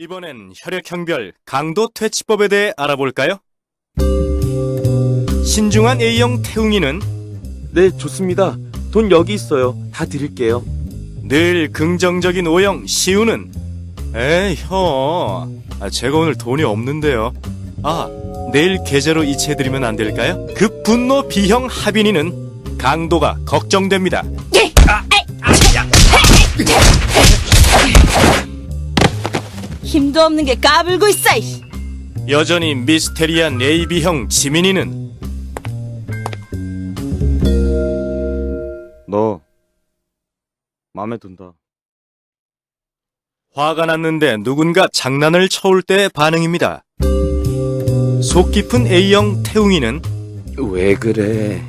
이번엔 혈액형별 강도 퇴치법에 대해 알아볼까요? 신중한 A형 태웅이는 네, 좋습니다. 돈 여기 있어요. 다 드릴게요. 늘 긍정적인 O형 시우는 에이 형 아, 제가 오늘 돈이 없는데요 아 내일 계좌로 이체해드리면 안 될까요? 급 분노 B형 하빈이는 강도가 걱정됩니다 힘도 없는 게 까불고 있어. 이씨. 여전히 미스테리한 AB형 지민이는 너 마음에 든다. 화가 났는데 누군가 장난을 쳐올 때 반응입니다. 속 깊은 A형 태웅이는 왜 그래?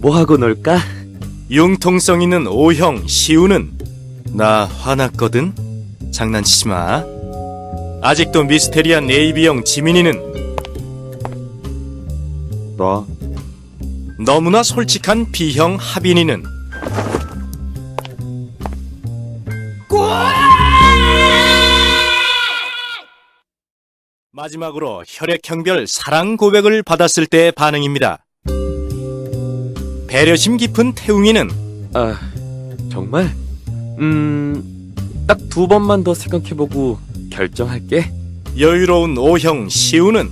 뭐 하고 놀까? 융통성 있는 O형 시우는 나 화났거든? 장난치지 마. 아직도 미스테리한 AB형 지민이는 나 너무나 솔직한 B형 하빈이는 마지막으로 혈액형별 사랑 고백을 받았을 때의 반응입니다. 배려심 깊은 태웅이는 아, 정말? 음, 딱 두 번만 더 생각해보고 결정할게. 여유로운 O형 시우는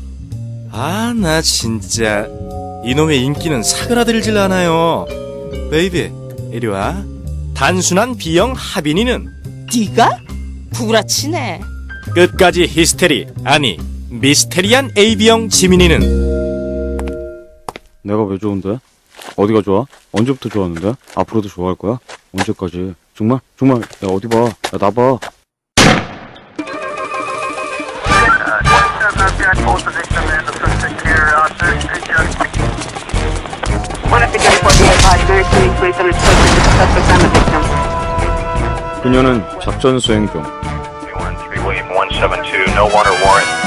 아 나 진짜 이놈의 인기는 사그라들질 않아요 베이비 이리 와 단순한 B형 하빈이는 네가? 구라치네. 끝까지 히스테리 아니 미스테리한 AB형 지민이는 내가 왜 좋은데? 어디가 좋아? 언제부터 좋았는데? 앞으로도 좋아할 거야? 언제까지? 정말? 정말? 야 어디 봐? 야 나 봐. One of the 24 BA very soon please some exposure to the suspect and the victim. 그녀는 작전 수행 중. 13 William 172, no warrant or warrant.